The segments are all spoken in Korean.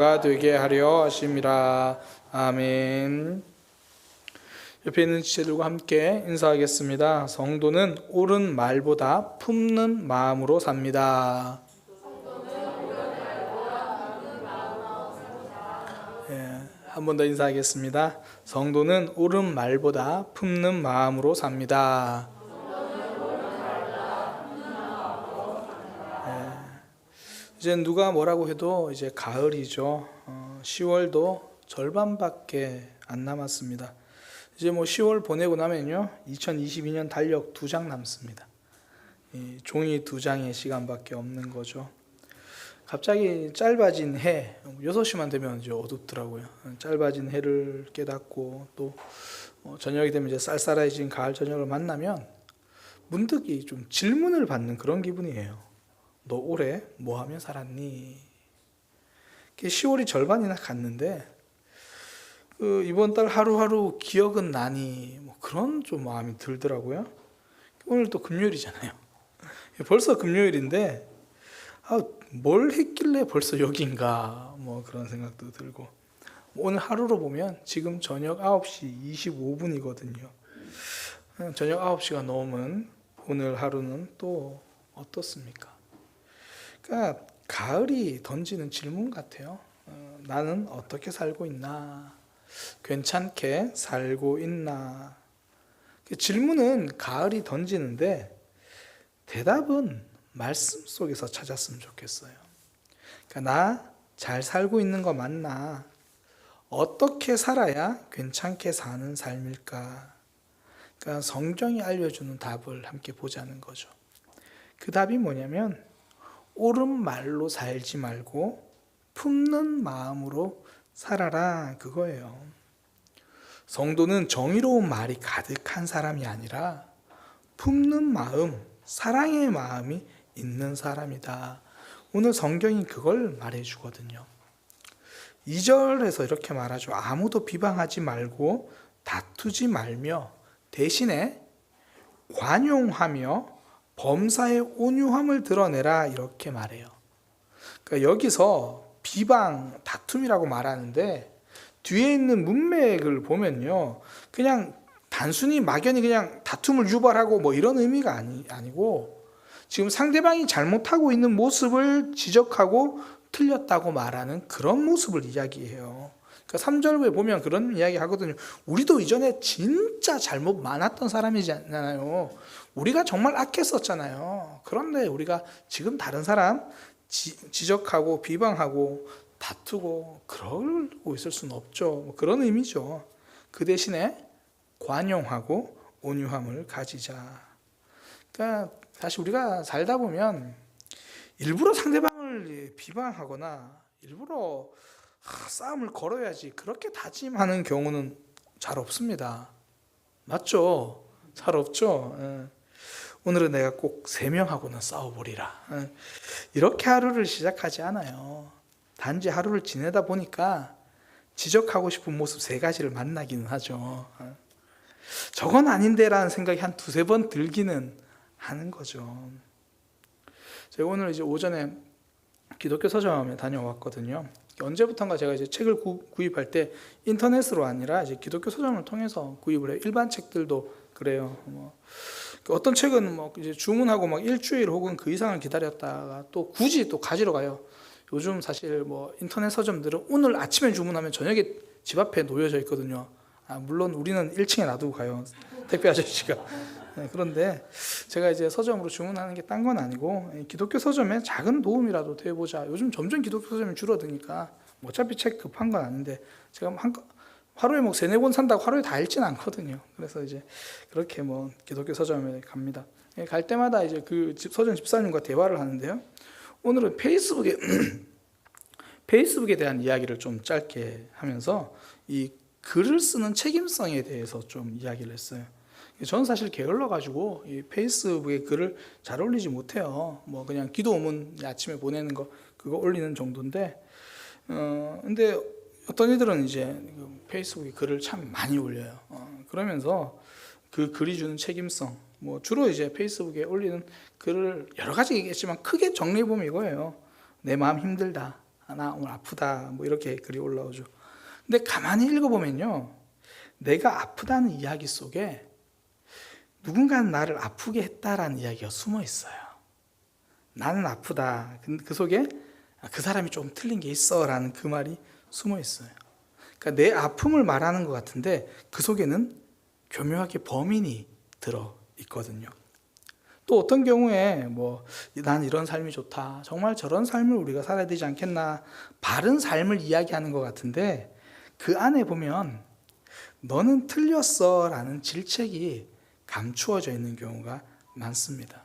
가 되게 하려 하심이라 아멘. 옆에 있는 지체들과 함께 인사하겠습니다. 성도는 옳은 말보다 품는 마음으로 삽니다. 예, 한번 더 인사하겠습니다. 성도는 옳은 말보다 품는 마음으로 삽니다. 이제 누가 뭐라고 해도 이제 가을이죠. 어, 10월도 절반밖에 안 남았습니다. 이제 뭐 10월 보내고 나면요, 2022년 달력 두 장 남습니다. 이 종이 두 장의 시간밖에 없는 거죠. 갑자기 짧아진 해, 6시만 되면 이제 어둡더라고요. 짧아진 해를 깨닫고 또 어, 저녁이 되면 이제 쌀쌀해진 가을 저녁을 만나면 문득 이 좀 질문을 받는 그런 기분이에요. 너 올해 뭐 하며 살았니? 10월이 절반이나 갔는데 그 이번 달 하루하루 기억은 나니 뭐 그런 좀 마음이 들더라고요. 오늘 또 금요일이잖아요. 벌써 금요일인데 아, 뭘 했길래 벌써 여긴가 뭐 그런 생각도 들고 오늘 하루로 보면 지금 저녁 9시 25분이거든요. 저녁 9시가 넘은 오늘 하루는 또 어떻습니까? 그러니까 가을이 던지는 질문 같아요. 어, 나는 어떻게 살고 있나? 괜찮게 살고 있나? 그 질문은 가을이 던지는데 대답은 말씀 속에서 찾았으면 좋겠어요. 그러니까 나 잘 살고 있는 거 맞나? 어떻게 살아야 괜찮게 사는 삶일까? 그러니까 성경이 알려주는 답을 함께 보자는 거죠. 그 답이 뭐냐면 옳은 말로 살지 말고 품는 마음으로 살아라 그거예요. 성도는 정의로운 말이 가득한 사람이 아니라 품는 마음, 사랑의 마음이 있는 사람이다. 오늘 성경이 그걸 말해 주거든요. 2절에서 이렇게 말하죠. 아무도 비방하지 말고 다투지 말며 대신에 관용하며 범사의 온유함을 드러내라 이렇게 말해요. 그러니까 여기서 비방, 다툼이라고 말하는데 뒤에 있는 문맥을 보면요, 그냥 단순히 막연히 그냥 다툼을 유발하고 뭐 이런 의미가 아니, 아니고 지금 상대방이 잘못하고 있는 모습을 지적하고 틀렸다고 말하는 그런 모습을 이야기해요. 그러니까 3절에 보면 그런 이야기 하거든요. 우리도 이전에 진짜 잘못 많았던 사람이잖아요. 우리가 정말 악했었잖아요. 그런데 우리가 지금 다른 사람 지, 지적하고 비방하고 다투고 그러고 있을 수는 없죠. 뭐 그런 의미죠. 그 대신에 관용하고 온유함을 가지자. 그러니까 사실 우리가 살다 보면 일부러 상대방을 비방하거나 일부러 싸움을 걸어야지 그렇게 다짐하는 경우는 잘 없습니다. 맞죠? 잘 없죠. 예. 오늘은 내가 꼭 세 명하고는 싸워보리라. 예. 이렇게 하루를 시작하지 않아요. 단지 하루를 지내다 보니까 지적하고 싶은 모습 세 가지를 만나기는 하죠. 예. 저건 아닌데라는 생각이 한 두세 번 들기는 하는 거죠. 제가 오늘 이제 오전에 기독교 서점에 다녀왔거든요. 언제부턴가 제가 이제 책을 구, 구입할 때 인터넷으로 아니라 이제 기독교 서점을 통해서 구입을 해요. 일반 책들도 그래요. 뭐 어떤 책은 뭐 이제 주문하고 막 일주일 혹은 그 이상을 기다렸다가 또 굳이 또 가지러 가요. 요즘 사실 뭐 인터넷 서점들은 오늘 아침에 주문하면 저녁에 집 앞에 놓여져 있거든요. 아, 물론 우리는 1층에 놔두고 가요. 택배 아저씨가. 네, 그런데 제가 이제 서점으로 주문하는 게 딴 건 아니고 기독교 서점에 작은 도움이라도 돼보자. 요즘 점점 기독교 서점이 줄어드니까 뭐 어차피 책 급한 건 아닌데 제가 한 하루에 뭐 세네 권 산다고 하루에 다 읽지는 않거든요. 그래서 이제 그렇게 뭐 기독교 서점에 갑니다. 예, 갈 때마다 이제 그 서점 집사님과 대화를 하는데요. 오늘은 페이스북에 페이스북에 대한 이야기를 좀 짧게 하면서 이 글을 쓰는 책임성에 대해서 좀 이야기를 했어요. 저는 사실 게을러 가지고 이 페이스북에 글을 잘 올리지 못해요. 뭐 그냥 기도문 아침에 보내는 거 그거 올리는 정도인데 어 근데 어떤 이들은 이제 그 페이스북에 글을 참 많이 올려요. 어, 그러면서 그 글이 주는 책임성 뭐 주로 이제 페이스북에 올리는 글을 여러 가지 얘기했지만 크게 정리해 보면 이거예요. 내 마음 힘들다. 아, 나 오늘 아프다 뭐 이렇게 글이 올라오죠. 근데 가만히 읽어보면요, 내가 아프다는 이야기 속에 누군가는 나를 아프게 했다라는 이야기가 숨어 있어요. 나는 아프다. 그 속에 아, 그 사람이 좀 틀린 게 있어라는 그 말이 숨어 있어요. 그러니까 내 아픔을 말하는 것 같은데 그 속에는 교묘하게 범인이 들어 있거든요. 또 어떤 경우에 뭐 난 이런 삶이 좋다. 정말 저런 삶을 우리가 살아야 되지 않겠나. 바른 삶을 이야기하는 것 같은데 그 안에 보면 너는 틀렸어 라는 질책이 감추어져 있는 경우가 많습니다.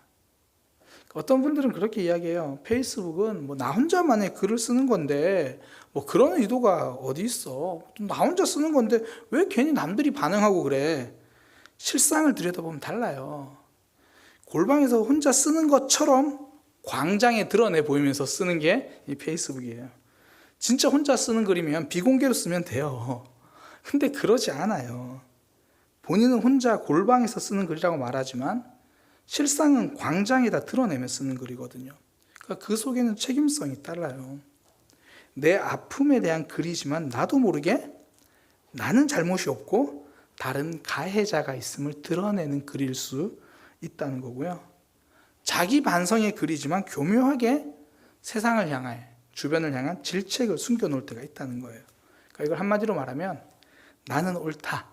어떤 분들은 그렇게 이야기해요. 페이스북은 뭐 나 혼자만의 글을 쓰는 건데 뭐 그런 의도가 어디 있어? 나 혼자 쓰는 건데 왜 괜히 남들이 반응하고 그래? 실상을 들여다보면 달라요. 골방에서 혼자 쓰는 것처럼 광장에 드러내 보이면서 쓰는 게 이 페이스북이에요. 진짜 혼자 쓰는 글이면 비공개로 쓰면 돼요. 근데 그러지 않아요. 본인은 혼자 골방에서 쓰는 글이라고 말하지만 실상은 광장에다 드러내며 쓰는 글이거든요. 그러니까 그 속에는 책임성이 달라요. 내 아픔에 대한 글이지만 나도 모르게 나는 잘못이 없고 다른 가해자가 있음을 드러내는 글일 수 있다는 거고요. 자기 반성의 글이지만 교묘하게 세상을 향해 주변을 향한 질책을 숨겨놓을 때가 있다는 거예요. 그러니까 이걸 한마디로 말하면 나는 옳다.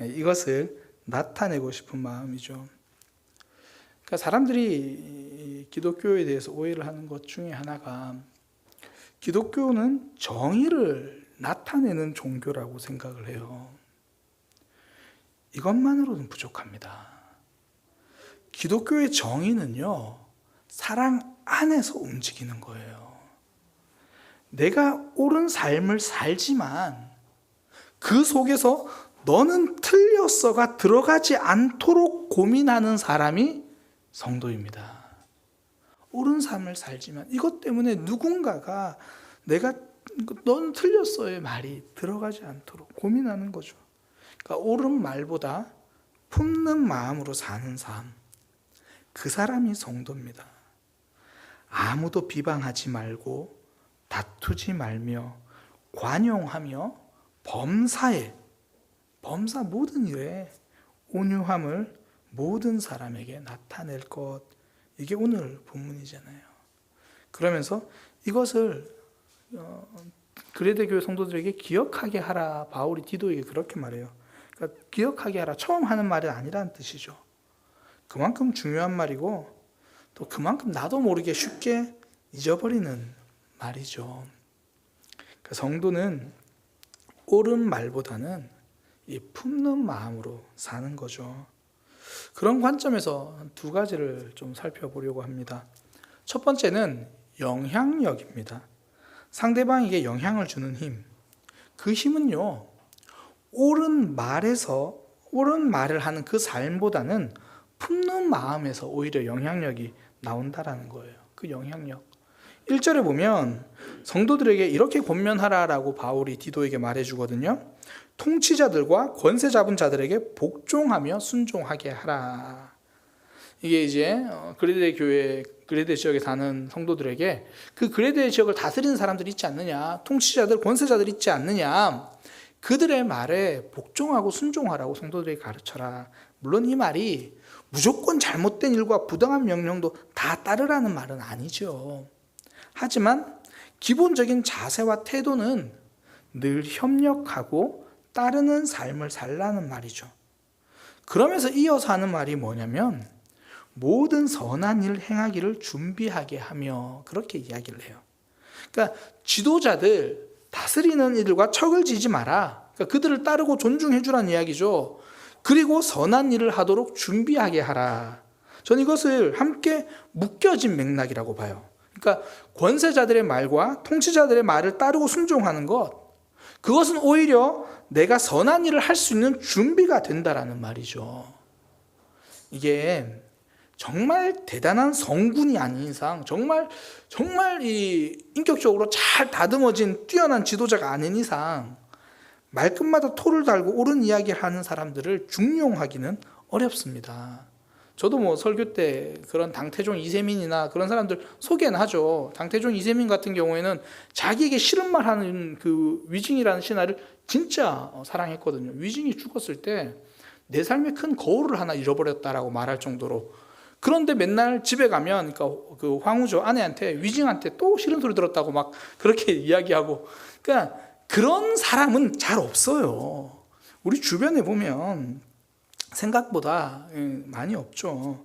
예, 이것을 나타내고 싶은 마음이죠. 그러니까 사람들이 기독교에 대해서 오해를 하는 것 중에 하나가 기독교는 정의를 나타내는 종교라고 생각을 해요. 이것만으로는 부족합니다. 기독교의 정의는요, 사랑 안에서 움직이는 거예요. 내가 옳은 삶을 살지만 그 속에서 너는 틀렸어가 들어가지 않도록 고민하는 사람이 성도입니다. 옳은 삶을 살지만 이것 때문에 누군가가 내가 너는 틀렸어의 말이 들어가지 않도록 고민하는 거죠. 그러니까 옳은 말보다 품는 마음으로 사는 삶. 그 사람이 성도입니다. 아무도 비방하지 말고 다투지 말며 관용하며 범사에 범사 모든 일에 온유함을 모든 사람에게 나타낼 것. 이게 오늘 본문이잖아요. 그러면서 이것을 어, 그레데 교회 성도들에게 기억하게 하라. 바울이 디도에게 그렇게 말해요. 그러니까 기억하게 하라. 처음 하는 말이 아니라는 뜻이죠. 그만큼 중요한 말이고 또 그만큼 나도 모르게 쉽게 잊어버리는 말이죠. 그 성도는 옳은 말보다는 이 품는 마음으로 사는 거죠. 그런 관점에서 두 가지를 좀 살펴보려고 합니다. 첫 번째는 영향력입니다. 상대방에게 영향을 주는 힘. 그 힘은요, 옳은 말에서, 옳은 말을 하는 그 삶보다는 품는 마음에서 오히려 영향력이 나온다라는 거예요. 그 영향력. 1절에 보면 성도들에게 이렇게 권면하라라고 바울이 디도에게 말해 주거든요. 통치자들과 권세 잡은 자들에게 복종하며 순종하게 하라. 이게 이제 어, 그레데 교회 그레데 지역에 사는 성도들에게 그 그레데 지역을 다스리는 사람들이 있지 않느냐, 통치자들, 권세자들 있지 않느냐, 그들의 말에 복종하고 순종하라고 성도들에게 가르쳐라. 물론 이 말이 무조건 잘못된 일과 부당한 명령도 다 따르라는 말은 아니죠. 하지만 기본적인 자세와 태도는 늘 협력하고 따르는 삶을 살라는 말이죠. 그러면서 이어서 하는 말이 뭐냐면 모든 선한 일 행하기를 준비하게 하며 그렇게 이야기를 해요. 그러니까 지도자들 다스리는 이들과 척을 지지 마라. 그러니까 그들을 따르고 존중해 주라는 이야기죠. 그리고 선한 일을 하도록 준비하게 하라. 전 이것을 함께 묶여진 맥락이라고 봐요. 그러니까 권세자들의 말과 통치자들의 말을 따르고 순종하는 것, 그것은 오히려 내가 선한 일을 할 수 있는 준비가 된다라는 말이죠. 이게 정말 대단한 성군이 아닌 이상, 정말 정말 이 인격적으로 잘 다듬어진 뛰어난 지도자가 아닌 이상 말끝마다 토를 달고 옳은 이야기를 하는 사람들을 중용하기는 어렵습니다. 저도 뭐 설교 때 그런 당태종 이세민이나 그런 사람들 소개는 하죠. 당태종 이세민 같은 경우에는 자기에게 싫은 말 하는 그 위징이라는 신하를 진짜 어, 사랑했거든요. 위징이 죽었을 때 내 삶에 큰 거울을 하나 잃어버렸다라고 말할 정도로 그런데 맨날 집에 가면 그러니까 그 황우조 아내한테 위징한테 또 싫은 소리 들었다고 막 그렇게 이야기하고 그러니까 그런 사람은 잘 없어요. 우리 주변에 보면 생각보다 예, 많이 없죠.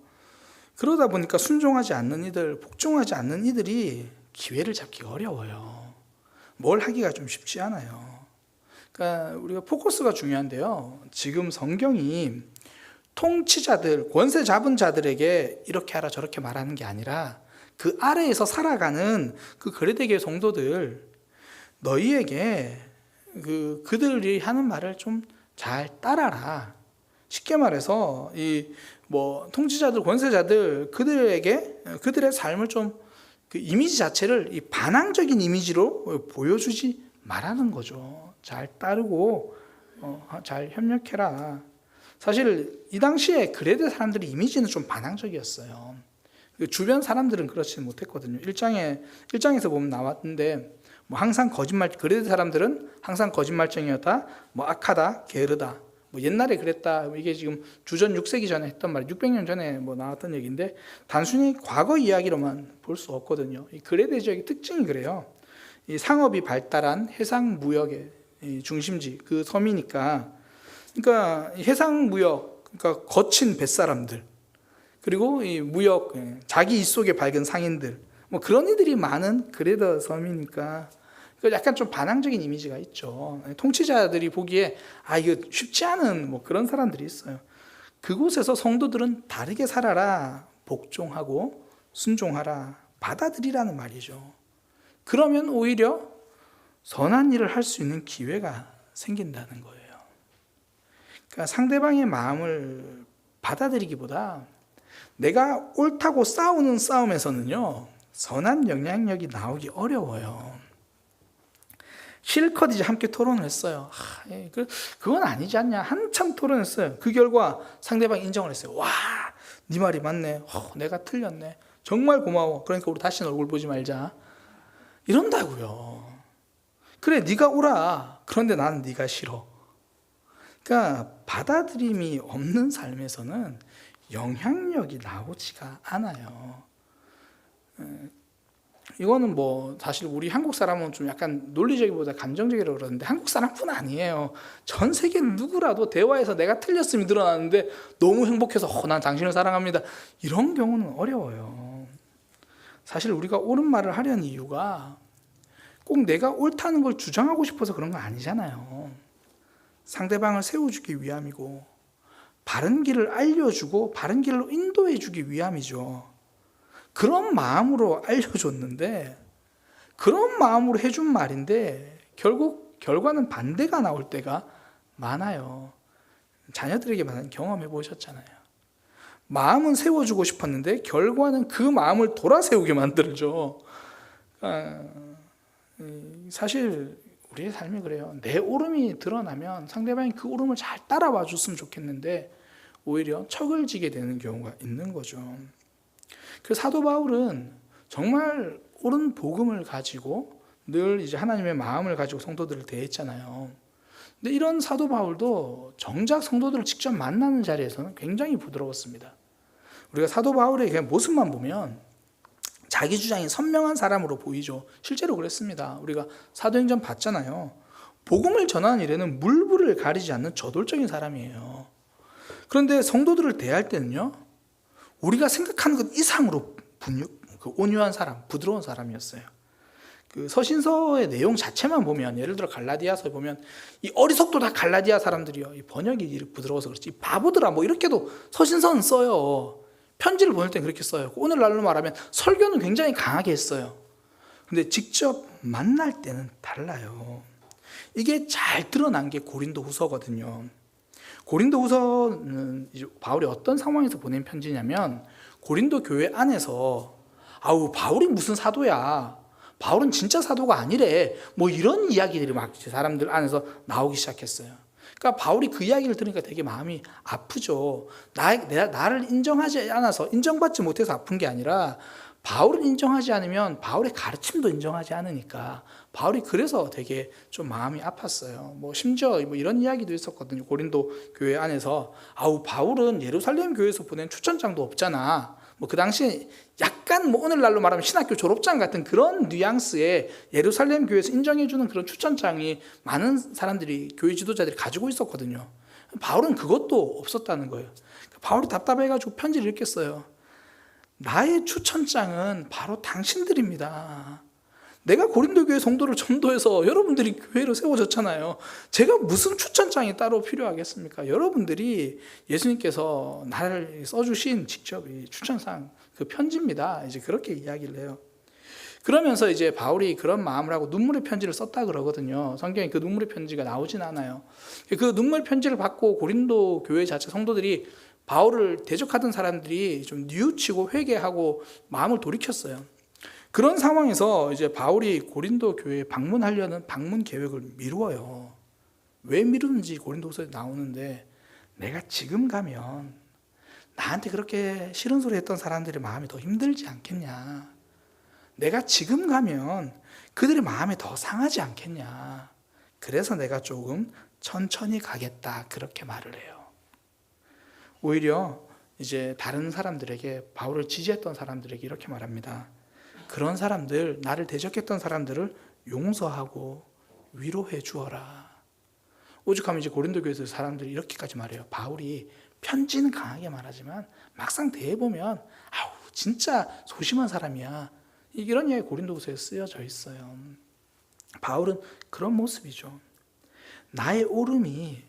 그러다 보니까 순종하지 않는 이들, 복종하지 않는 이들이 기회를 잡기 어려워요. 뭘 하기가 좀 쉽지 않아요. 그러니까 우리가 포커스가 중요한데요. 지금 성경이 통치자들, 권세 잡은 자들에게 이렇게 하라 저렇게 말하는 게 아니라 그 아래에서 살아가는 그 거래대교의 성도들 너희에게 그 그들이 하는 말을 좀 잘 따라라. 쉽게 말해서 이 뭐 통치자들, 권세자들 그들에게 그들의 삶을 좀 그 이미지 자체를 이 반항적인 이미지로 보여주지 말하는 거죠. 잘 따르고 어, 잘 협력해라. 사실 이 당시에 그레데 사람들의 이미지는 좀 반항적이었어요. 그 주변 사람들은 그렇지 못했거든요. 일장에 일장에서 보면 나왔는데 뭐 항상 거짓말 그레데 사람들은 항상 거짓말쟁이였다. 뭐 악하다, 게으르다. 뭐 옛날에 그랬다. 이게 지금 주전 6세기 전에 했던 말, 600년 전에 뭐 나왔던 얘기인데 단순히 과거 이야기로만 볼 수 없거든요. 이 그레데 지역의 특징이 그래요. 이 상업이 발달한 해상 무역의 이 중심지 그 섬이니까 그러니까 이 해상 무역 그러니까 거친 뱃사람들 그리고 이 무역 예, 자기 입속에 밝은 상인들 뭐 그런 이들이 많은 그레더 섬이니까 그 약간 좀 반항적인 이미지가 있죠. 통치자들이 보기에 아 이거 쉽지 않은 뭐 그런 사람들이 있어요. 그곳에서 성도들은 다르게 살아라, 복종하고 순종하라, 받아들이라는 말이죠. 그러면 오히려 선한 일을 할 수 있는 기회가 생긴다는 거예요. 그러니까 상대방의 마음을 받아들이기보다 내가 옳다고 싸우는 싸움에서는요, 선한 영향력이 나오기 어려워요. 실컷 이제 함께 토론을 했어요. 아, 예, 그, 그건 아니지 않냐. 한참 토론했어요. 그 결과 상대방이 인정을 했어요. 와, 네 말이 맞네. 어, 내가 틀렸네. 정말 고마워. 그러니까 우리 다시는 얼굴 보지 말자. 이런다고요. 그래, 네가 오라. 그런데 나는 네가 싫어. 그러니까 받아들임이 없는 삶에서는 영향력이 나오지가 않아요. 이거는 뭐 사실 우리 한국 사람은 좀 약간 논리적이보다 감정적이라고 그러는데 한국 사람뿐 아니에요. 전 세계 누구라도 대화에서 내가 틀렸음이 드러나는데 너무 행복해서 어, 난 당신을 사랑합니다. 이런 경우는 어려워요. 사실 우리가 옳은 말을 하려는 이유가 꼭 내가 옳다는 걸 주장하고 싶어서 그런 거 아니잖아요. 상대방을 세워주기 위함이고 바른 길을 알려주고 바른 길로 인도해주기 위함이죠. 그런 마음으로 알려줬는데 그런 마음으로 해준 말인데 결국 결과는 반대가 나올 때가 많아요. 자녀들에게 많은 경험해 보셨잖아요. 마음은 세워주고 싶었는데 결과는 그 마음을 돌아세우게 만들죠. 아, 사실 우리의 삶이 그래요. 내 오름이 드러나면 상대방이 그 오름을 잘 따라와 줬으면 좋겠는데 오히려 척을 지게 되는 경우가 있는 거죠. 그 사도 바울은 정말 옳은 복음을 가지고 늘 이제 하나님의 마음을 가지고 성도들을 대했잖아요. 근데 이런 사도 바울도 정작 성도들을 직접 만나는 자리에서는 굉장히 부드러웠습니다. 우리가 사도 바울의 그냥 모습만 보면 자기 주장이 선명한 사람으로 보이죠. 실제로 그랬습니다. 우리가 사도행전 봤잖아요. 복음을 전하는 일에는 물불을 가리지 않는 저돌적인 사람이에요. 그런데 성도들을 대할 때는요, 우리가 생각하는 것 이상으로 분유, 그 온유한 사람, 부드러운 사람이었어요. 그 서신서의 내용 자체만 보면 예를 들어 갈라디아서 보면 이 어리석도 다 갈라디아 사람들이요. 이 번역이 부드러워서 그렇지. 바보들아 뭐 이렇게도 서신서는 써요. 편지를 보낼 땐 그렇게 써요. 오늘날로 말하면 설교는 굉장히 강하게 했어요. 근데 직접 만날 때는 달라요. 이게 잘 드러난 게 고린도 후서거든요. 고린도 후서는 바울이 어떤 상황에서 보낸 편지냐면 고린도 교회 안에서 아우 바울이 무슨 사도야. 바울은 진짜 사도가 아니래. 뭐 이런 이야기들이 막 사람들 안에서 나오기 시작했어요. 그러니까 바울이 그 이야기를 들으니까 되게 마음이 아프죠. 나, 내, 나를 인정하지 않아서 인정받지 못해서 아픈 게 아니라 바울을 인정하지 않으면 바울의 가르침도 인정하지 않으니까 바울이 그래서 되게 좀 마음이 아팠어요. 뭐 심지어 뭐 이런 이야기도 있었거든요. 고린도 교회 안에서 아우 바울은 예루살렘 교회에서 보낸 추천장도 없잖아. 뭐 그 당시에 약간 뭐 오늘날로 말하면 신학교 졸업장 같은 그런 뉘앙스의 예루살렘 교회에서 인정해주는 그런 추천장이 많은 사람들이 교회 지도자들이 가지고 있었거든요. 바울은 그것도 없었다는 거예요. 바울이 답답해가지고 편지를 써요. 나의 추천장은 바로 당신들입니다. 내가 고린도 교회 성도를 전도해서 여러분들이 교회로 세워졌잖아요. 제가 무슨 추천장이 따로 필요하겠습니까? 여러분들이 예수님께서 나를 써주신 직접 이 추천상 그 편지입니다. 이제 그렇게 이야기를 해요. 그러면서 이제 바울이 그런 마음을 하고 눈물의 편지를 썼다 그러거든요. 성경에 그 눈물의 편지가 나오진 않아요. 그 눈물 편지를 받고 고린도 교회 자체 성도들이 바울을 대적하던 사람들이 좀 뉘우치고 회개하고 마음을 돌이켰어요. 그런 상황에서 이제 바울이 고린도 교회에 방문하려는 방문 계획을 미루어요. 왜 미루는지 고린도서에 나오는데 내가 지금 가면 나한테 그렇게 싫은 소리 했던 사람들의 마음이 더 힘들지 않겠냐. 내가 지금 가면 그들의 마음이 더 상하지 않겠냐. 그래서 내가 조금 천천히 가겠다. 그렇게 말을 해요. 오히려 이제 다른 사람들에게 바울을 지지했던 사람들에게 이렇게 말합니다. 그런 사람들, 나를 대적했던 사람들을 용서하고 위로해 주어라. 오죽하면 이제 고린도 교회에서 사람들이 이렇게까지 말해요. 바울이 편지는 강하게 말하지만 막상 대해 보면 아우 진짜 소심한 사람이야. 이런 이야기 고린도서에 쓰여져 있어요. 바울은 그런 모습이죠. 나의 오름이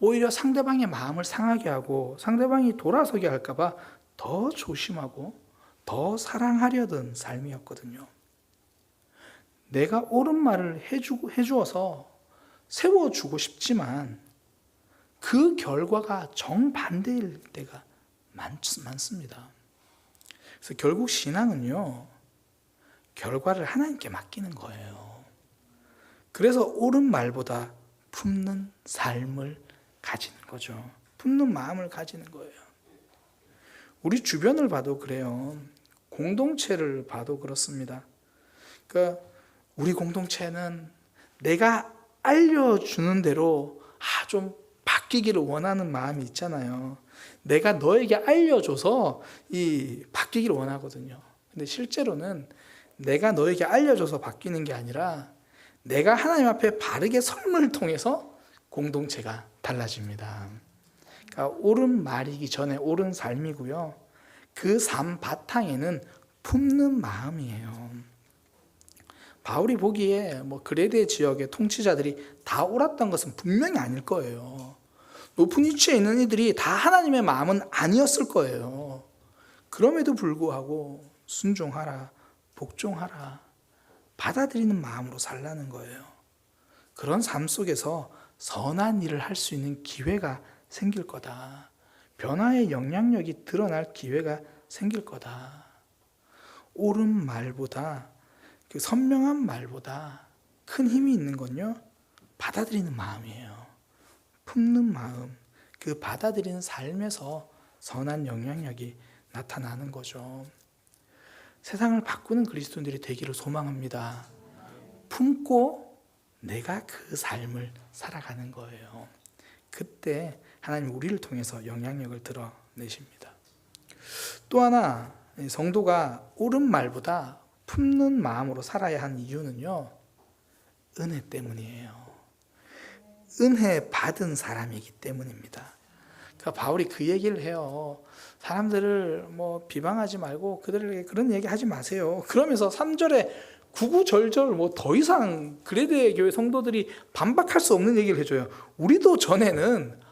오히려 상대방의 마음을 상하게 하고 상대방이 돌아서게 할까봐 더 조심하고 더 사랑하려던 삶이었거든요. 내가 옳은 말을 해주고, 해주어서 세워주고 싶지만 그 결과가 정반대일 때가 많, 많습니다. 그래서 결국 신앙은요, 결과를 하나님께 맡기는 거예요. 그래서 옳은 말보다 품는 삶을 가지는 거죠. 품는 마음을 가지는 거예요. 우리 주변을 봐도 그래요. 공동체를 봐도 그렇습니다. 그러니까 우리 공동체는 내가 알려주는 대로 아, 좀 바뀌기를 원하는 마음이 있잖아요. 내가 너에게 알려줘서 이 바뀌기를 원하거든요. 근데 실제로는 내가 너에게 알려줘서 바뀌는 게 아니라 내가 하나님 앞에 바르게 설문을 통해서 공동체가 달라집니다. 그러니까 옳은 말이기 전에 옳은 삶이고요. 그 삶 바탕에는 품는 마음이에요. 바울이 보기에 뭐 그레데 지역의 통치자들이 다 옳았던 것은 분명히 아닐 거예요. 높은 위치에 있는 이들이 다 하나님의 마음은 아니었을 거예요. 그럼에도 불구하고 순종하라, 복종하라, 받아들이는 마음으로 살라는 거예요. 그런 삶 속에서 선한 일을 할 수 있는 기회가 생길 거다. 변화의 영향력이 드러날 기회가 생길 거다. 옳은 말보다 그 선명한 말보다 큰 힘이 있는 건요. 받아들이는 마음이에요. 품는 마음, 그 받아들이는 삶에서 선한 영향력이 나타나는 거죠. 세상을 바꾸는 그리스도인들이 되기를 소망합니다. 품고 내가 그 삶을 살아가는 거예요. 그때 하나님 우리를 통해서 영향력을 드러내십니다. 또 하나 성도가 옳은 말보다 품는 마음으로 살아야 하는 이유는요. 은혜 때문이에요. 은혜 받은 사람이기 때문입니다. 그러니까 바울이 그 얘기를 해요. 사람들을 뭐 비방하지 말고 그들에게 그런 얘기 하지 마세요. 그러면서 3절에 구구절절 뭐 더 이상 그레데 교회 성도들이 반박할 수 없는 얘기를 해줘요. 우리도 전에는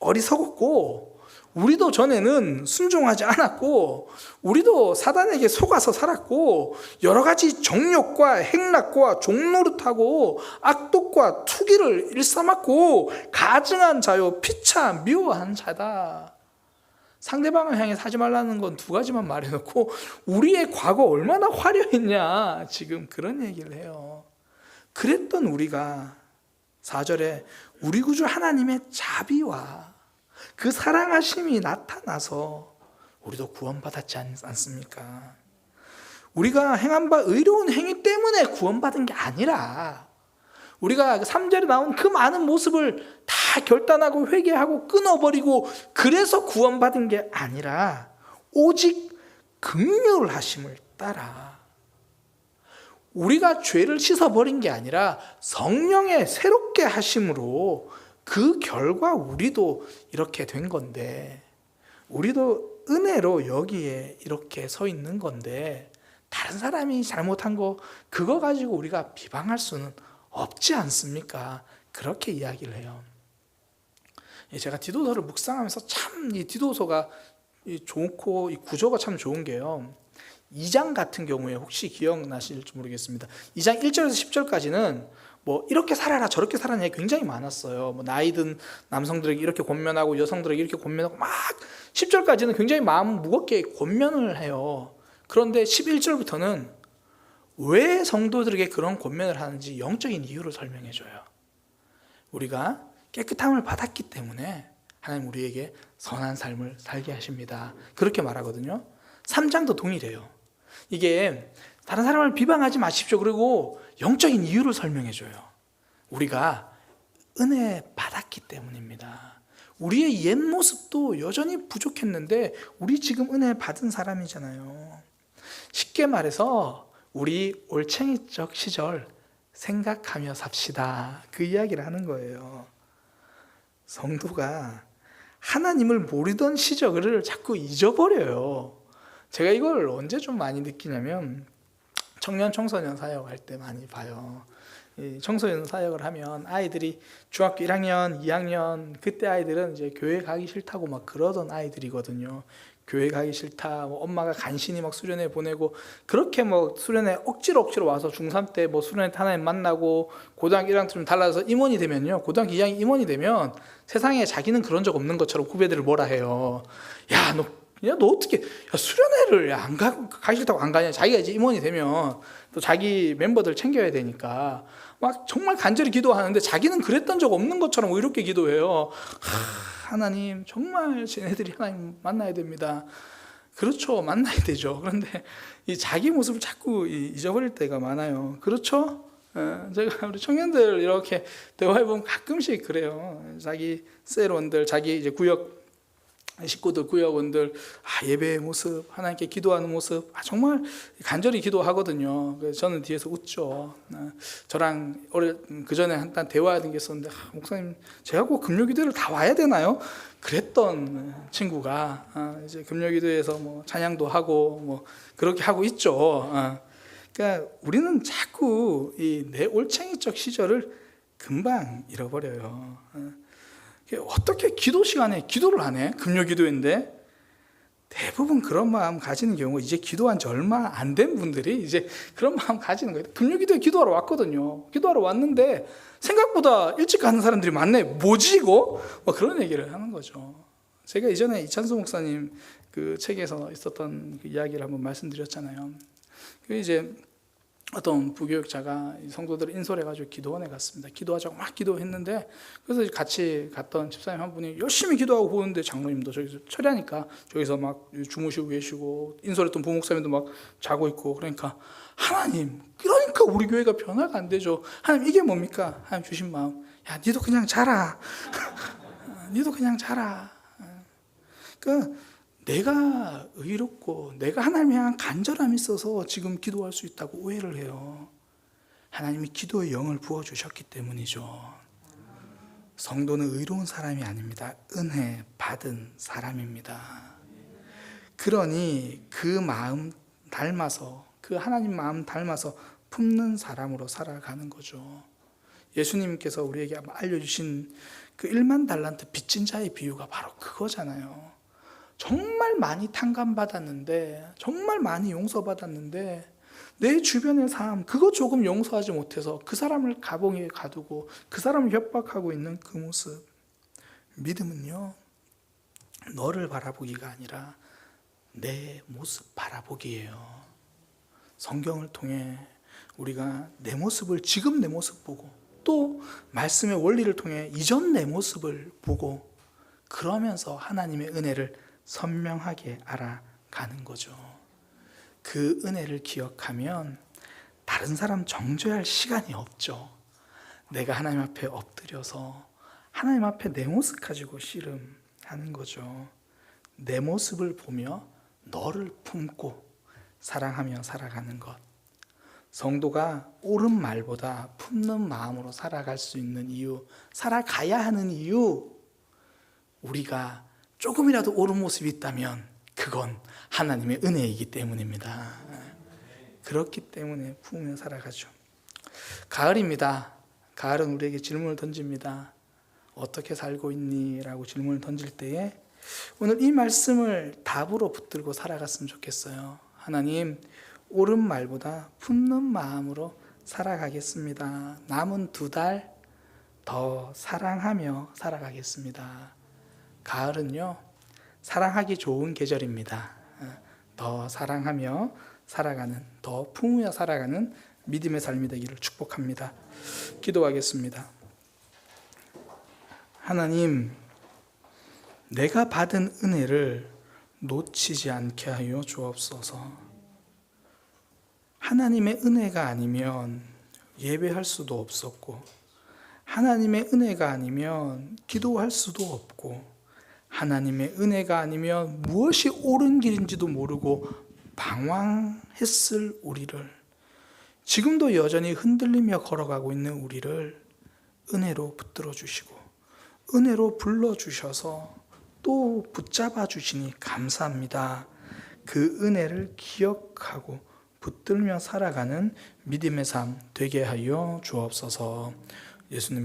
어리석었고 우리도 전에는 순종하지 않았고 우리도 사단에게 속아서 살았고 여러 가지 정욕과 행락과 종노릇하고 악독과 투기를 일삼았고 가증한 자요 피차 미워한 자다. 상대방을 향해 사지 말라는 건 두 가지만 말해놓고 우리의 과거 얼마나 화려했냐 지금 그런 얘기를 해요. 그랬던 우리가 4절에 우리 구주 하나님의 자비와 그 사랑하심이 나타나서 우리도 구원받았지 않- 않습니까? 우리가 행한 바 의로운 행위 때문에 구원받은 게 아니라 우리가 3절에 나온 그 많은 모습을 다 결단하고 회개하고 끊어버리고 그래서 구원받은 게 아니라 오직 긍휼 하심을 따라 우리가 죄를 씻어버린 게 아니라 성령의 새롭게 하심으로 그 결과 우리도 이렇게 된 건데 우리도 은혜로 여기에 이렇게 서 있는 건데 다른 사람이 잘못한 거 그거 가지고 우리가 비방할 수는 없지 않습니까? 그렇게 이야기를 해요. 예, 제가 디도서를 묵상하면서 참 이 디도서가 이 좋고 이 구조가 참 좋은 게요. 2장 같은 경우에 혹시 기억나실지 모르겠습니다. 2장 1절에서 10절까지는 뭐 이렇게 살아라 저렇게 살아라 굉장히 많았어요. 뭐 나이든 남성들에게 이렇게 권면하고 여성들에게 이렇게 권면하고 막 10절까지는 굉장히 마음 무겁게 권면을 해요. 그런데 11절부터는 왜 성도들에게 그런 권면을 하는지 영적인 이유를 설명해 줘요. 우리가 깨끗함을 받았기 때문에 하나님 우리에게 선한 삶을 살게 하십니다. 그렇게 말하거든요. 3장도 동일해요. 이게 다른 사람을 비방하지 마십시오. 그리고 영적인 이유를 설명해 줘요. 우리가 은혜 받았기 때문입니다. 우리의 옛 모습도 여전히 부족했는데 우리 지금 은혜 받은 사람이잖아요. 쉽게 말해서 우리 올챙이적 시절 생각하며 삽시다. 그 이야기를 하는 거예요. 성도가 하나님을 모르던 시절을 자꾸 잊어버려요. 제가 이걸 언제 좀 많이 느끼냐면 청년 청소년 사역할 때 많이 봐요. 이 청소년 사역을 하면 아이들이 중학교 1학년, 2학년 그때 아이들은 이제 교회 가기 싫다고 막 그러던 아이들이거든요. 교회 가기 싫다. 뭐 엄마가 간신히 막 수련회 보내고 그렇게 뭐 수련회 억지로 억지로 와서 중3 때 뭐 수련회 하나님 만나고 고등학교 1학년 좀 달라서 임원이 되면요. 고등학교 2학년 임원이 되면 세상에 자기는 그런 적 없는 것처럼 후배들을 뭐라 해요. 야, 너 야, 너 어떻게, 야, 수련회를 안 가, 가기 싫다고 안 가냐. 자기가 이제 임원이 되면 또 자기 멤버들 챙겨야 되니까 막 정말 간절히 기도하는데 자기는 그랬던 적 없는 것처럼 의롭게 기도해요. 하, 하나님, 정말 쟤네들이 하나님 만나야 됩니다. 그렇죠. 만나야 되죠. 그런데 이 자기 모습을 자꾸 이- 잊어버릴 때가 많아요. 그렇죠? 어, 제가 우리 청년들 이렇게 대화해보면 가끔씩 그래요. 자기 셀원들, 자기 이제 구역 식구들, 구역원들 아, 예배의 모습, 하나님께 기도하는 모습 아, 정말 간절히 기도하거든요. 그래서 저는 뒤에서 웃죠. 아, 저랑 그 전에 한단 대화하던 게 있었는데 아, 목사님 제가 꼭 금요기도를 다 와야 되나요? 그랬던 친구가 아, 이제 금요기도에서 뭐 찬양도 하고 뭐 그렇게 하고 있죠. 아, 그러니까 우리는 자꾸 이 내 올챙이적 시절을 금방 잃어버려요. 아, 어떻게 기도 시간에 기도를 안 해? 금요 기도인데 대부분 그런 마음 가지는 경우 이제 기도한 지 얼마 안 된 분들이 이제 그런 마음 가지는 거예요. 금요 기도에 기도하러 왔거든요. 기도하러 왔는데 생각보다 일찍 가는 사람들이 많네. 뭐지 이거? 뭐 그런 얘기를 하는 거죠. 제가 이전에 이찬수 목사님 그 책에서 있었던 그 이야기를 한번 말씀드렸잖아요. 그 이제 어떤 부교육자가 이 성도들을 인솔해가지고 기도원에 갔습니다. 기도하자고 막 기도했는데 그래서 같이 갔던 집사님 한 분이 열심히 기도하고 보는데 장로님도 저기서 처리하니까 저기서 막 주무시고 계시고 인솔했던 부목사님도 막 자고 있고 그러니까 하나님 그러니까 우리 교회가 변화가 안 되죠. 하나님 이게 뭡니까? 하나님 주신 마음. 야 니도 그냥 자라. 니도 그냥 자라. 그러니까 내가 의롭고 내가 하나님 향한 간절함이 있어서 지금 기도할 수 있다고 오해를 해요. 하나님이 기도의 영을 부어 주셨기 때문이죠. 성도는 의로운 사람이 아닙니다. 은혜 받은 사람입니다. 그러니 그 마음 닮아서 그 하나님 마음 닮아서 품는 사람으로 살아가는 거죠. 예수님께서 우리에게 알려주신 그 1만 달란트 빚진 자의 비유가 바로 그거잖아요. 정말 많이 탕감받았는데, 정말 많이 용서받았는데, 내 주변의 삶, 그거 조금 용서하지 못해서 그 사람을 가봉에 가두고 그 사람을 협박하고 있는 그 모습. 믿음은요, 너를 바라보기가 아니라 내 모습 바라보기예요. 성경을 통해 우리가 내 모습을 지금 내 모습 보고 또또 말씀의 원리를 통해 이전 내 모습을 보고 그러면서 하나님의 은혜를 선명하게 알아가는 거죠. 그 은혜를 기억하면 다른 사람 정죄할 시간이 없죠. 내가 하나님 앞에 엎드려서 하나님 앞에 내 모습 가지고 씨름하는 거죠. 내 모습을 보며 너를 품고 사랑하며 살아가는 것. 성도가 옳은 말보다 품는 마음으로 살아갈 수 있는 이유, 살아가야 하는 이유, 우리가 조금이라도 옳은 모습이 있다면 그건 하나님의 은혜이기 때문입니다. 그렇기 때문에 품으며 살아가죠. 가을입니다. 가을은 우리에게 질문을 던집니다. 어떻게 살고 있니? 라고 질문을 던질 때에 오늘 이 말씀을 답으로 붙들고 살아갔으면 좋겠어요. 하나님, 옳은 말보다 품는 마음으로 살아가겠습니다. 남은 두 달 더 사랑하며 살아가겠습니다. 가을은요, 사랑하기 좋은 계절입니다. 더 사랑하며 살아가는, 더 품으며 살아가는 믿음의 삶이 되기를 축복합니다. 기도하겠습니다. 하나님, 내가 받은 은혜를 놓치지 않게 하여 주옵소서. 하나님의 은혜가 아니면 예배할 수도 없었고, 하나님의 은혜가 아니면 기도할 수도 없고, 하나님의 은혜가 아니면 무엇이 옳은 길인지도 모르고 방황했을 우리를, 지금도 여전히 흔들리며 걸어가고 있는 우리를 은혜로 붙들어 주시고, 은혜로 불러 주셔서 또 붙잡아 주시니 감사합니다. 그 은혜를 기억하고 붙들며 살아가는 믿음의 삶 되게 하여 주옵소서. 예수님의